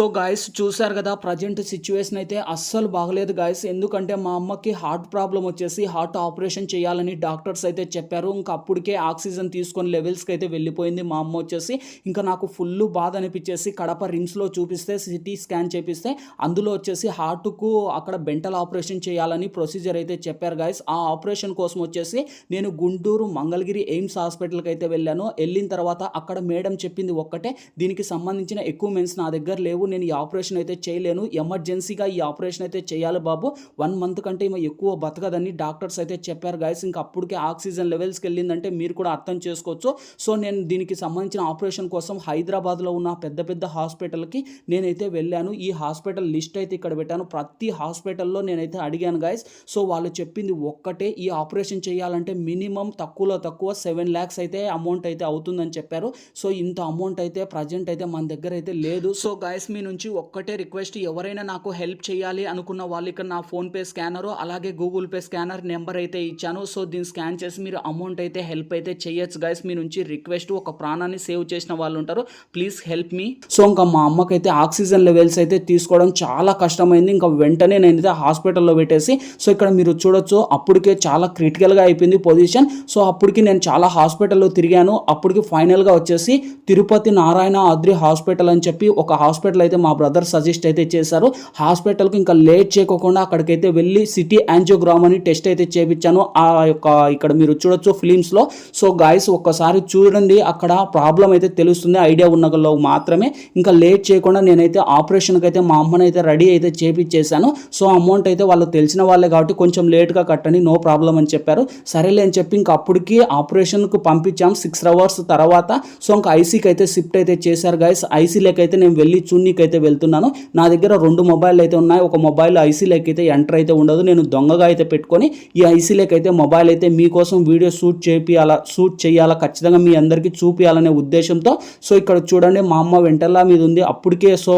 So guys చూశారు కదా present situation అయితే అస్సలు బాగలేదు గాయస్ ఎందుకంటే మా అమ్మకి హార్ట్ ప్రాబ్లం వచ్చేసి హార్ట్ ఆపరేషన్ చేయాలని డాక్టర్స్ అయితే చెప్పారు. ఇంకా అప్పటికే ఆక్సిజన్ తీసుకొని లెవెల్స్కి అయితే వెళ్ళిపోయింది మా అమ్మ వచ్చేసి. ఇంకా నాకు ఫుల్ బాధ అనిపించేసి కడప రిమ్స్లో చూపిస్తే సిటీ స్కాన్ చేపిస్తే అందులో వచ్చేసి హార్ట్కు అక్కడ బెంటల్ ఆపరేషన్ చేయాలని ప్రొసీజర్ అయితే చెప్పారు గాయస్ ఆ ఆపరేషన్ కోసం వచ్చేసి నేను గుంటూరు మంగళగిరి ఎయిమ్స్ హాస్పిటల్కి అయితే వెళ్ళాను. వెళ్ళిన తర్వాత అక్కడ మేడం చెప్పింది ఒక్కటే దీనికి సంబంధించిన ఎక్విప్మెంట్స్ నా దగ్గర లేవు నేను ఈ ఆపరేషన్ అయితే చేయలేను. ఎమర్జెన్సీగా ఈ ఆపరేషన్ అయితే చేయాలి బాబు. వన్ మంత్ కంటే ఎక్కువ బతకదని డాక్టర్స్ అయితే చెప్పారు గాయస్. ఇంకా అప్పటికే ఆక్సిజన్ లెవెల్స్కి వెళ్ళిందంటే మీరు కూడా అర్థం చేసుకోవచ్చు. సో నేను దీనికి సంబంధించిన ఆపరేషన్ కోసం హైదరాబాద్లో ఉన్న పెద్ద పెద్ద హాస్పిటల్కి నేనైతే వెళ్ళాను. ఈ హాస్పిటల్ లిస్ట్ అయితే ఇక్కడ పెట్టాను. ప్రతి హాస్పిటల్లో నేనైతే అడిగాను గాయస్. సో వాళ్ళు చెప్పింది ఒక్కటే. ఈ ఆపరేషన్ చేయాలంటే మినిమం తక్కువలో తక్కువ సెవెన్ ల్యాక్స్ అయితే అమౌంట్ అయితే అవుతుందని చెప్పారు. సో ఇంత అమౌంట్ అయితే ప్రజెంట్ అయితే మన దగ్గర అయితే లేదు. సో గాయస్ మీ నుంచి ఒక్కటే రిక్వెస్ట్ ఎవరైనా నాకు హెల్ప్ చేయాలి అనుకున్న వాళ్ళు ఇక్కడ నా ఫోన్పే స్కానర్ అలాగే గూగుల్ పే స్కానర్ నెంబర్ అయితే ఇచ్చాను. సో దీన్ని స్కాన్ చేసి మీరు అమౌంట్ అయితే హెల్ప్ అయితే చేయొచ్చు గైస్ మీ నుంచి రిక్వెస్ట్ ఒక ప్రాణాన్ని సేవ్ చేసిన వాళ్ళు ఉంటారు. Please help me. సో ఇంకా మా అమ్మకైతే ఆక్సిజన్ లెవెల్స్ అయితే తీసుకోవడం చాలా కష్టమైంది. ఇంకా వెంటనే నేనైతే హాస్పిటల్లో పెట్టేసి సో ఇక్కడ మీరు చూడొచ్చు అప్పటికే చాలా క్రిటికల్గా అయిపోయింది పొజిషన్. సో అప్పటికి నేను చాలా హాస్పిటల్లో తిరిగాను. అప్పటికి ఫైనల్గా వచ్చేసి తిరుపతి నారాయణ అద్రి హాస్పిటల్ అని చెప్పి ఒక హాస్పిటల్ అయితే మా బ్రదర్ సజెస్ట్ అయితే చేశారు. హాస్పిటల్కి ఇంకా లేట్ చేయకోకుండా అక్కడికైతే వెళ్ళి సిటీ యాంజియోగ్రామ్ అని టెస్ట్ అయితే చేపించాను. ఆ యొక్క ఇక్కడ మీరు చూడొచ్చు ఫిలిమ్స్లో. సో గాయస్ ఒక్కసారి చూడండి. అక్కడ ప్రాబ్లం అయితే తెలుస్తుంది. ఐడియా ఉన్న మాత్రమే. ఇంకా లేట్ చేయకుండా నేనైతే ఆపరేషన్కి అయితే మా అమ్మని అయితే రెడీ అయితే చేపించేశాను. సో అమౌంట్ అయితే వాళ్ళు తెలిసిన వాళ్ళే కాబట్టి కొంచెం లేట్గా కట్టండి. నో ప్రాబ్లం అని చెప్పారు. సరేలే అని చెప్పి ఇంకా అప్పటికి ఆపరేషన్కు పంపించాం. సిక్స్ అవర్స్ తర్వాత. సో ఇంకా ఐసీకి అయితే షిఫ్ట్ అయితే చేశారు గాయస్. ఐసీలోకి అయితే నేను వెళ్ళి చూన్నీకి అయితే వెళ్తున్నాను. నా దగ్గర రెండు మొబైల్ అయితే ఉన్నాయి. ఒక మొబైల్ ఐసీలోకి అయితే ఎంటర్ అయితే ఉండదు. నేను దొంగగా అయితే పెట్టుకొని ఈ ఐసీలోకి అయితే మొబైల్ అయితే మీకోసం వీడియో షూట్ చేపియాలా షూట్ చేయాలా ఖచ్చితంగా మీ అందరికీ చూపించాలనే ఉద్దేశంతో. సో ఇక్కడ చూడండి మా అమ్మ వెంటల్లా మీద ఉంది. అప్పటికే సో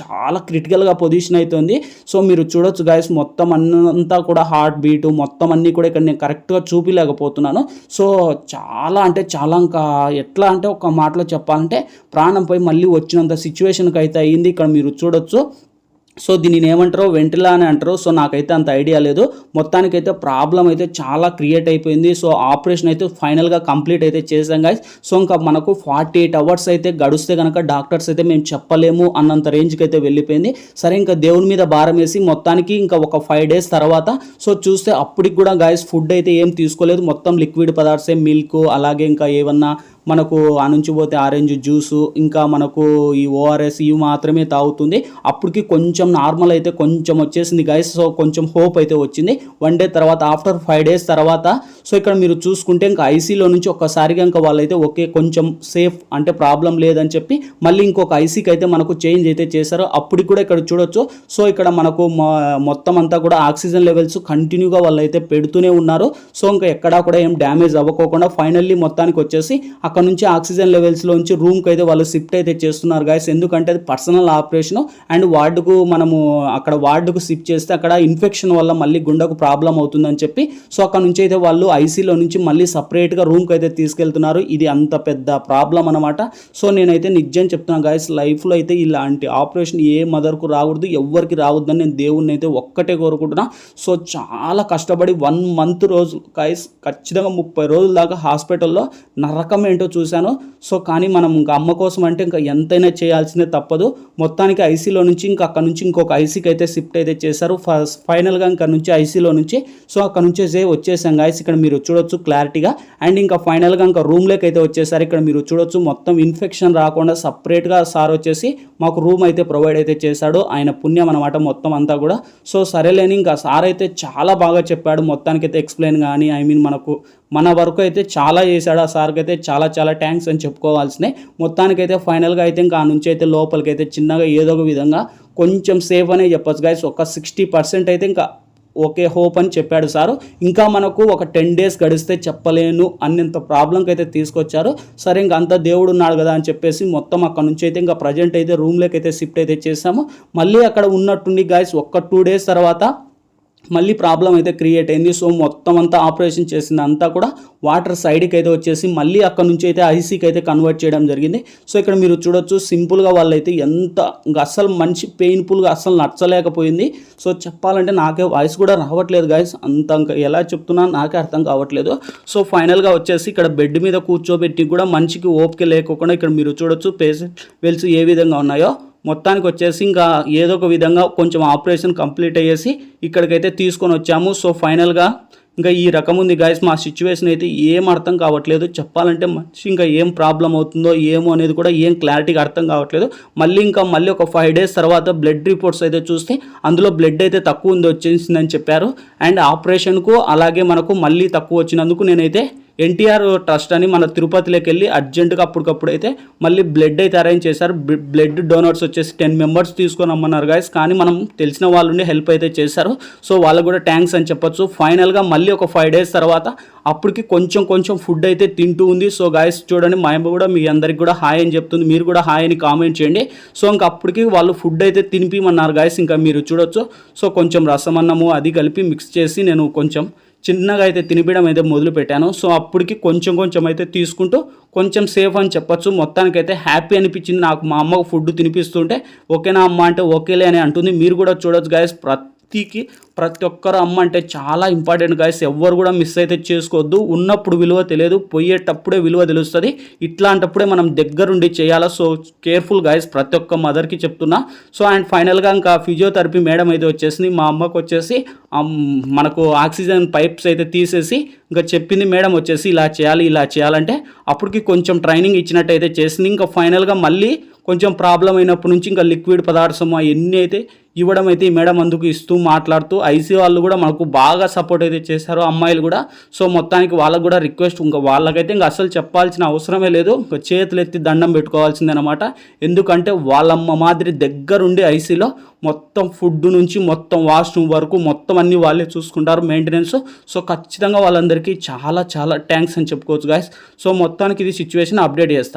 చాలా క్రిటికల్గా పొజిషన్ అవుతుంది సో మీరు చూడొచ్చు గాయస్ మొత్తం అన్నంతా కూడా హార్ట్ బీటు మొత్తం అన్నీ కూడా ఇక్కడ నేను కరెక్ట్గా చూపించలేకపోతున్నాను సో చాలా అంటే చాలా ఇంకా ఎట్లా అంటే ఒక మాటలో చెప్పాలంటే ప్రాణం పోయి మళ్ళీ వచ్చినంత సిచ్యువేషన్కి అయితే అయ్యింది ఇక్కడ మీరు చూడొచ్చు. సో దీనిని ఏమంటారో వెంటిలా అని అంటారు. సో నాకైతే అంత ఐడియా లేదు. మొత్తానికైతే ప్రాబ్లం అయితే చాలా క్రియేట్ అయిపోయింది. సో ఆపరేషన్ అయితే ఫైనల్గా కంప్లీట్ అయితే చేసాం గాయస్ సో ఇంకా మనకు ఫార్టీ ఎయిట్ అవర్స్ అయితే గడిస్తే కనుక డాక్టర్స్ అయితే మేము చెప్పలేము అన్నంత రేంజ్కి అయితే వెళ్ళిపోయింది. సరే ఇంకా దేవుని మీద భారం వేసి మొత్తానికి ఇంకా ఒక ఫైవ్ డేస్ తర్వాత సో చూస్తే అప్పటికి కూడా గాయస్ ఫుడ్ అయితే ఏం తీసుకోలేదు. మొత్తం లిక్విడ్ పదార్థం మిల్క్ అలాగే ఇంకా ఏమన్నా మనకు ఆ నుంచి పోతే ఆరెంజ్ జ్యూస్ ఇంకా మనకు ఈ ఓఆర్ఎస్ ఇవి మాత్రమే తాగుతుంది. అప్పటికి కొంచెం నార్మల్ అయితే కొంచెం వచ్చేసింది గైస్ సో కొంచెం హోప్ అయితే వచ్చింది. వన్ డే తర్వాత ఆఫ్టర్ ఫైవ్ డేస్ తర్వాత సో ఇక్కడ మీరు చూసుకుంటే ఇంకా ఐసీలో నుంచి ఒక్కసారిగా ఇంకా వాళ్ళైతే ఓకే కొంచెం సేఫ్ అంటే ప్రాబ్లం లేదని చెప్పి మళ్ళీ ఇంకొక ఐసీకి అయితే మనకు చేంజ్ అయితే చేశారు. అప్పటికి కూడా ఇక్కడ చూడొచ్చు. సో ఇక్కడ మనకు మొత్తం అంతా కూడా ఆక్సిజన్ లెవెల్స్ కంటిన్యూగా వాళ్ళు అయితే పెడుతూనే ఉన్నారు. సో ఇంకా ఎక్కడా కూడా ఏం డ్యామేజ్ అవ్వకోకుండా ఫైనల్లీ మొత్తానికి వచ్చేసి అక్కడ నుంచి ఆక్సిజన్ లెవెల్స్లో నుంచి రూమ్కి అయితే వాళ్ళు షిఫ్ట్ అయితే చేస్తున్నారు గాయస్ ఎందుకంటే అది పర్సనల్ ఆపరేషన్ అండ్ వార్డుకు మనము అక్కడ వార్డుకు షిఫ్ట్ చేస్తే అక్కడ ఇన్ఫెక్షన్ వల్ల మళ్ళీ గుండెకు ప్రాబ్లం అవుతుందని చెప్పి సో అక్కడ నుంచి అయితే వాళ్ళు ఐసీలో నుంచి మళ్ళీ సపరేట్గా రూమ్కి అయితే తీసుకెళ్తున్నారు. ఇది అంత పెద్ద ప్రాబ్లం అనమాట సో నేనైతే నిజం చెప్తున్నాను గాయస్ లైఫ్లో అయితే ఇలాంటి ఆపరేషన్ ఏ మదర్కు రాకూడదు ఎవ్వరికి రావద్దని నేను దేవుణ్ణి అయితే ఒక్కటే కోరుకుంటున్నా. సో చాలా కష్టపడి వన్ మంత్ రోజు గాయస్ ఖచ్చితంగా ముప్పై రోజుల దాకా హాస్పిటల్లో నరకం ఏంటో చూశాను. సో కానీ మనం ఇంకా అమ్మ కోసం అంటే ఇంకా ఎంతైనా చేయాల్సిందే తప్పదు. మొత్తానికి ఐసీలో నుంచి ఇంకా అక్కడ నుంచి ఇంకొక ఐసీకి అయితే షిఫ్ట్ అయితే చేశారు. ఫస్ట్ ఫైనల్గా ఇంకా నుంచి ఐసీలో నుంచి సో అక్కడ నుంచి వచ్చేసాం గాయస్ ఇక్కడ మీరు చూడొచ్చు క్లారిటీగా. అండ్ ఇంకా ఫైనల్గా ఇంకా రూమ్లోకి అయితే వచ్చేసారు. ఇక్కడ మీరు చూడొచ్చు మొత్తం ఇన్ఫెక్షన్ రాకుండా సపరేట్గా సార్ వచ్చేసి మాకు రూమ్ అయితే ప్రొవైడ్ అయితే చేశాడు. ఆయన పుణ్యం అనమాట మొత్తం అంతా కూడా. సో సరేలేని ఇంకా సార్ అయితే చాలా బాగా చెప్పాడు. మొత్తానికి అయితే ఎక్స్ప్లెయిన్ కానీ ఐ మీన్ మనకు మన వరకు అయితే చాలా చేశాడు. ఆ సార్కి అయితే చాలా చాలా థ్యాంక్స్ అని చెప్పుకోవాల్సిందే మొత్తానికైతే ఫైనల్గా అయితే ఇంకా ఆ నుంచి అయితే లోపలికి అయితే చిన్నగా ఏదో ఒక విధంగా కొంచెం సేఫ్ అనే చెప్పొచ్చు గైస్ ఒక సిక్స్టీ పర్సెంట్ అయితే ఇంకా ఓకే హోప్ అని చెప్పాడు సారు. ఇంకా మనకు ఒక టెన్ డేస్ గడిస్తే చెప్పలేను అన్నంత ప్రాబ్లంకి అయితే తీసుకొచ్చారు. సరే ఇంకా అంత దేవుడు ఉన్నాడు కదా అని చెప్పేసి మొత్తం అక్కడ నుంచి అయితే ఇంకా ప్రజెంట్ అయితే రూమ్లోకి అయితే షిఫ్ట్ అయితే చేసాము మళ్ళీ అక్కడ ఉన్నట్టుండి గాయస్ ఒక్క టూ డేస్ తర్వాత మళ్ళీ ప్రాబ్లం అయితే క్రియేట్ అయింది. సో మొత్తం అంతా ఆపరేషన్ చేసింది అంతా కూడా వాటర్ సైడ్కి అయితే వచ్చేసి మళ్ళీ అక్కడ నుంచి అయితే ఐసీకి అయితే కన్వర్ట్ చేయడం జరిగింది. సో ఇక్కడ మీరు చూడొచ్చు సింపుల్గా వాళ్ళైతే ఎంత అసలు అస్సలు మంచి పెయిన్ఫుల్గా అస్సలు నచ్చలేకపోయింది. సో చెప్పాలంటే నాకే వాయిస్ కూడా రావట్లేదు గాయస్ అంత ఎలా చెప్తున్నా నాకే అర్థం కావట్లేదు. సో ఫైనల్గా వచ్చేసి ఇక్కడ బెడ్ మీద కూర్చోబెట్టి కూడా మనిషికి ఓపిక లేకోకుండా ఇక్కడ మీరు చూడొచ్చు పేషెంట్ వెల్స్ ఏ విధంగా ఉన్నాయో. మొత్తానికి వచ్చేసి ఇంకా ఏదో ఒక విధంగా కొంచెం ఆపరేషన్ కంప్లీట్ అయ్యేసి ఇక్కడికైతే తీసుకొని వచ్చాము. సో ఫైనల్గా ఇంకా ఈ రకం ఉంది గాయస్ మా సిచ్యువేషన్ అయితే ఏం అర్థం కావట్లేదు. చెప్పాలంటే మనిషి ఇంకా ఏం ప్రాబ్లం అవుతుందో ఏమో అనేది కూడా ఏం క్లారిటీగా అర్థం కావట్లేదు. మళ్ళీ ఇంకా మళ్ళీ ఒక ఫైవ్ డేస్ తర్వాత బ్లడ్ రిపోర్ట్స్ అయితే చూస్తే అందులో బ్లడ్ అయితే తక్కువ ఉంది వచ్చేసిందని చెప్పారు. అండ్ ఆపరేషన్కు అలాగే మనకు మళ్ళీ తక్కువ వచ్చినందుకు నేనైతే ఎన్టీఆర్ ట్రస్ట్ అని మన తిరుపతిలోకి వెళ్ళి అర్జెంటుగా అప్పటికప్పుడు అయితే మళ్ళీ బ్లడ్ అయితే అరేంజ్ చేశారు. బ్లడ్ డోనర్స్ వచ్చేసి టెన్ మెంబర్స్ తీసుకొని రమ్మన్నారు గాయస్ కానీ మనం తెలిసిన వాళ్ళు హెల్ప్ అయితే చేశారు. సో వాళ్ళకు కూడా థ్యాంక్స్ అని చెప్పొచ్చు. ఫైనల్గా మళ్ళీ ఒక ఫైవ్ డేస్ తర్వాత అప్పటికి కొంచెం కొంచెం ఫుడ్ అయితే తింటూ ఉంది. సో గాయస్ చూడండి మా అమ్మ కూడా మీ అందరికి కూడా హాయ్ అని చెప్తుంది. మీరు కూడా హాయ్ అని కామెంట్ చేయండి. సో ఇంకా అప్పటికి వాళ్ళు ఫుడ్ అయితే తినిపిమన్నారు గాయస్ ఇంకా మీరు చూడొచ్చు. సో కొంచెం రసమన్నము అది కలిపి మిక్స్ చేసి నేను కొంచెం చిన్నగా అయితే తినిపించడం అయితే మొదలు పెట్టాను సో అప్పటికి కొంచెం కొంచెం అయితే తీసుకుంటూ కొంచెం సేఫ్ అని చెప్పొచ్చు. మొత్తానికి అయితే హ్యాపీ అనిపించింది. నాకు మా అమ్మకు ఫుడ్ తినిపిస్తుంటే ఓకేనా అమ్మ అంటే ఓకేలే అని అంటుంది. మీరు కూడా చూడొచ్చు గాయస్ ప్రతికి ప్రతి ఒక్కరు అమ్మ అంటే చాలా ఇంపార్టెంట్ గాయస్ ఎవ్వరు కూడా మిస్ అయితే చేసుకోవద్దు. ఉన్నప్పుడు విలువ తెలియదు. పోయేటప్పుడే విలువ తెలుస్తుంది. ఇట్లాంటప్పుడే మనం దగ్గరుండి చేయాలా? సో కేర్ఫుల్ గాయస్ ప్రతి ఒక్క మదర్కి చెప్తున్నా. సో అండ్ ఫైనల్గా ఇంకా ఫిజియోథెరపీ మేడం అయితే వచ్చేసింది. మా అమ్మకు వచ్చేసి మనకు ఆక్సిజన్ పైప్స్ అయితే తీసేసి ఇంకా చెప్పింది మేడం వచ్చేసి ఇలా చేయాలి ఇలా చేయాలంటే అప్పటికి కొంచెం ట్రైనింగ్ ఇచ్చినట్టయితే చేసింది. ఇంకా ఫైనల్గా మళ్ళీ కొంచెం ప్రాబ్లం అయినప్పటి నుంచి ఇంకా లిక్విడ్ పదార్థం అవన్నీ అయితే ఇవ్వడం అయితే ఈ మేడం అందుకు ఇస్తూ మాట్లాడుతూ ఐసీ వాళ్ళు కూడా మనకు బాగా సపోర్ట్ అయితే చేశారు అమ్మాయిలు కూడా. సో మొత్తానికి వాళ్ళకు కూడా రిక్వెస్ట్ ఇంకా వాళ్ళకైతే ఇంకా అసలు చెప్పాల్సిన అవసరమే లేదు. ఇంకా చేతులు ఎత్తి దండం పెట్టుకోవాల్సిందనమాట ఎందుకంటే వాళ్ళమ్మ మాదిరి దగ్గరుండి ఐసీలో మొత్తం ఫుడ్ నుంచి మొత్తం వాష్రూమ్ వరకు మొత్తం అన్ని వాళ్ళే చూసుకుంటారు మెయింటెనెన్స్ సో ఖచ్చితంగా వాళ్ళందరికీ చాలా చాలా థ్యాంక్స్ అని చెప్పుకోవచ్చు గాయస్ సో మొత్తానికి ఇది సిచ్యువేషన్ అప్డేట్ చేస్తాను